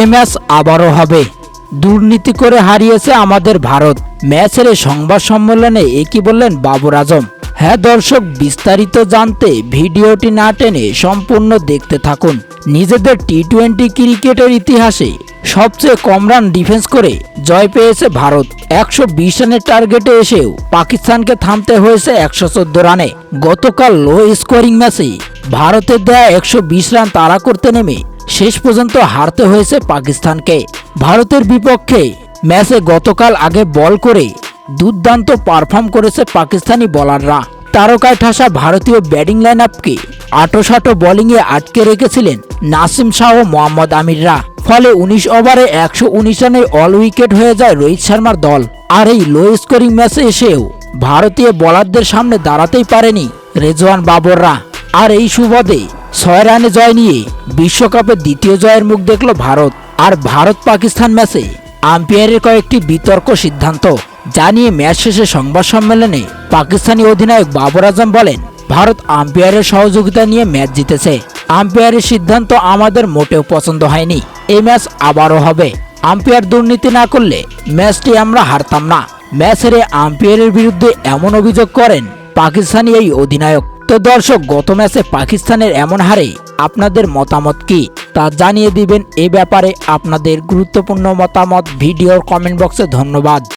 এ match আবারও হবে। দুর্নীতি করে হারিয়েছে আমাদের ভারত। ম্যাচের সংবাদ সম্মেলনে একই বললেন বাবর আজম। হ্যাঁ দর্শক, বিস্তারিত জানতে ভিডিওটি না টেনে সম্পূর্ণ দেখতে থাকুন। নিজেদের টি টোয়েন্টি ক্রিকেটের ইতিহাসে সবচেয়ে কম রান ডিফেন্স করে জয় পেয়েছে ভারত। একশো বিশ রানের টার্গেটে এসেও পাকিস্তানকে থামতে হয়েছে একশো চোদ্দ রানে। গতকাল লো স্কোরিং ম্যাচে ভারতের দেয়া একশো বিশ রান তাড়া করতে নেমে শেষ পর্যন্ত হারতে হয়েছে পাকিস্তানকে। ভারতের বিপক্ষে ম্যাচে গতকাল আগে বল করে দুর্দান্ত পারফর্ম করেছে পাকিস্তানি বোলাররা। তারকায় ঠাসা ভারতীয় ব্যাটিং লাইন আপকে আটোসাটো বোলিংয়ে আটকে রেখেছিলেন নাসিম শাহ ও মোহাম্মদ আমিররা। ফলে উনিশ ওভারে একশো উনিশ রানে অল উইকেট হয়ে যায় রোহিত শর্মার দল। আর এই লো স্কোরিং ম্যাচে এসেও ভারতীয় বোলারদের সামনে দাঁড়াতেই পারেনি রেজওয়ান বাবররা। আর এই সুবাদে ছয় রানে জয় নিয়ে বিশ্বকাপের দ্বিতীয় জয়ের মুখ দেখল ভারত। আর ভারত পাকিস্তান ম্যাচে আম্পায়ারের কয়েকটি বিতর্ক সিদ্ধান্ত যা নিয়ে ম্যাচ শেষে সংবাদ সম্মেলনে পাকিস্তানি অধিনায়ক বাবর আজম বলেন, ভারত আম্পায়ারের সহযোগিতা নিয়ে ম্যাচ জিতেছে। আম্পায়ারের সিদ্ধান্ত আমাদের মোটেও পছন্দ হয়নি। এই ম্যাচ আবারও হবে। আম্পায়ার দুর্নীতি না করলে ম্যাচটি আমরা হারতাম না। ম্যাচের আম্পায়ারের বিরুদ্ধে এমন অভিযোগ করেন পাকিস্তানি এই অধিনায়ক। তো দর্শক, গত ম্যাচে পাকিস্তানের এমন হারে আপনাদের মতামত কি? তা জানিয়ে দিবেন এ ব্যাপারে আপনাদের গুরুত্বপূর্ণ মতামত। ভিডিওর কমেন্ট বক্সে ধন্যবাদ।